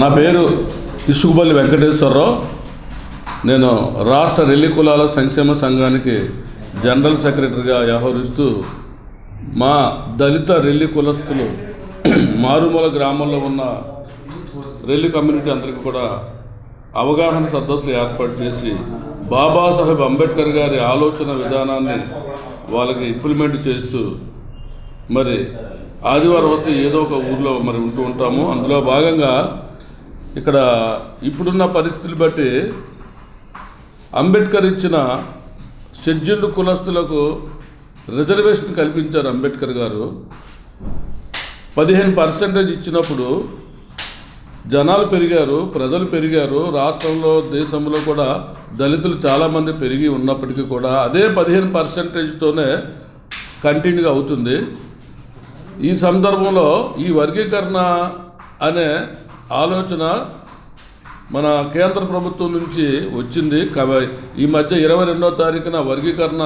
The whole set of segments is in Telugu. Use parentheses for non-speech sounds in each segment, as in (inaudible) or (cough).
నా పేరు ఇసుకుబల్లి వెంకటేశ్వరరావు. నేను రాష్ట్ర రెల్లి కులాల సంక్షేమ సంఘానికి జనరల్ సెక్రటరీగా వ్యవహరిస్తూ మా దళిత రెల్లి కులస్తులు (clears throat) మారుమూల గ్రామంలో ఉన్న రెల్లి కమ్యూనిటీ అందరికీ కూడా అవగాహన సదస్సులు ఏర్పాటు చేసి బాబాసాహెబ్ అంబేద్కర్ గారి ఆలోచన విధానాన్ని వాళ్ళకి ఇంప్లిమెంట్ చేస్తూ మరి ఆదివారం వస్తే ఏదో ఒక ఊర్లో మరి ఉంటూ ఉంటాము. అందులో భాగంగా ఇక్కడ ఇప్పుడున్న పరిస్థితులు బట్టి అంబేద్కర్ ఇచ్చిన షెడ్యూల్డ్ కులస్తులకు రిజర్వేషన్ కల్పించారు అంబేద్కర్ గారు. పదిహేను పర్సెంటేజ్ ఇచ్చినప్పుడు జనాలు పెరిగారు ప్రజలు పెరిగారు రాష్ట్రంలో దేశంలో కూడా దళితులు చాలామంది పెరిగి ఉన్నప్పటికీ కూడా అదే పదిహేను పర్సెంటేజ్తోనే కంటిన్యూ అవుతుంది. ఈ సందర్భంలో ఈ వర్గీకరణ అనే ఆలోచన మన కేంద్ర ప్రభుత్వం నుంచి వచ్చింది. ఈ మధ్య ఇరవై రెండో తారీఖున వర్గీకరణ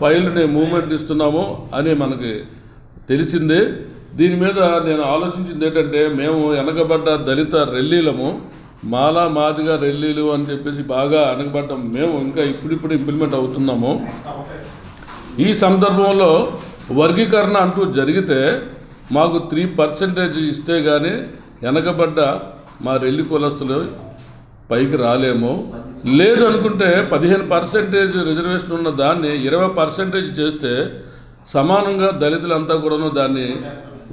ఫైల్ని మూమెంట్ ఇస్తున్నాము అని మనకి తెలిసింది. దీని మీద నేను ఆలోచించింది ఏంటంటే మేము వెనకబడ్డ దళిత రెల్లీలము మాలా మాదిగా రెల్లీలు అని చెప్పేసి బాగా వెనకబడ్డం మేము ఇంకా ఇప్పుడిప్పుడు ఇంప్లిమెంట్ అవుతున్నాము. ఈ సందర్భంలో వర్గీకరణ అంటూ జరిగితే మాకు త్రీ పర్సెంటేజ్ ఇస్తే కానీ వెనకబడ్డ మా రెల్లి కులస్తులు పైకి రాలేము. లేదు అనుకుంటే పదిహేను పర్సెంటేజ్ రిజర్వేషన్ ఉన్న దాన్ని ఇరవై పర్సెంటేజ్ చేస్తే సమానంగా దళితులంతా కూడాను దాన్ని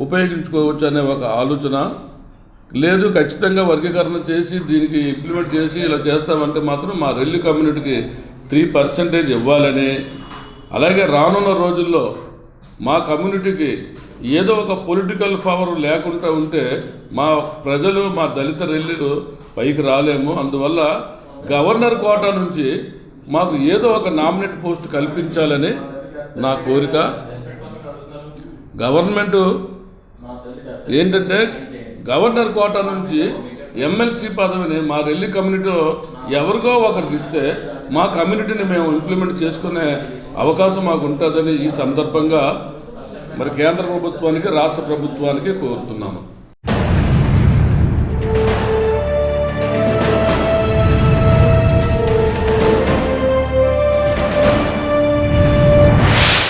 ఉపయోగించుకోవచ్చు అనే ఒక ఆలోచన. లేదు ఖచ్చితంగా వర్గీకరణ చేసి దీనికి ఇంప్లిమెంట్ చేసి ఇలా చేస్తామంటే మాత్రం మా రెల్లి కమ్యూనిటీకి త్రీ పర్సెంటేజ్ ఇవ్వాలని. అలాగే రానున్న రోజుల్లో మా కమ్యూనిటీకి ఏదో ఒక పొలిటికల్ పవర్ లేకుండా ఉంటే మా ప్రజలు మా దళిత రెల్లిలు పైకి రాలేము. అందువల్ల గవర్నర్ కోటా నుంచి మాకు ఏదో ఒక నామినేట్ పోస్ట్ కల్పించాలని నా కోరిక. గవర్నమెంటు ఏంటంటే గవర్నర్ కోటా నుంచి ఎమ్మెల్సీ పదవిని మా రెల్లి కమ్యూనిటీలో ఎవరికో ఒకరికి ఇస్తే మా కమ్యూనిటీని మేము ఇంప్లిమెంట్ చేసుకునే అవకాశం మాకు ఉంటుందని ఈ సందర్భంగా మరి కేంద్ర ప్రభుత్వానికి రాష్ట్ర ప్రభుత్వానికి కోరుతున్నాము.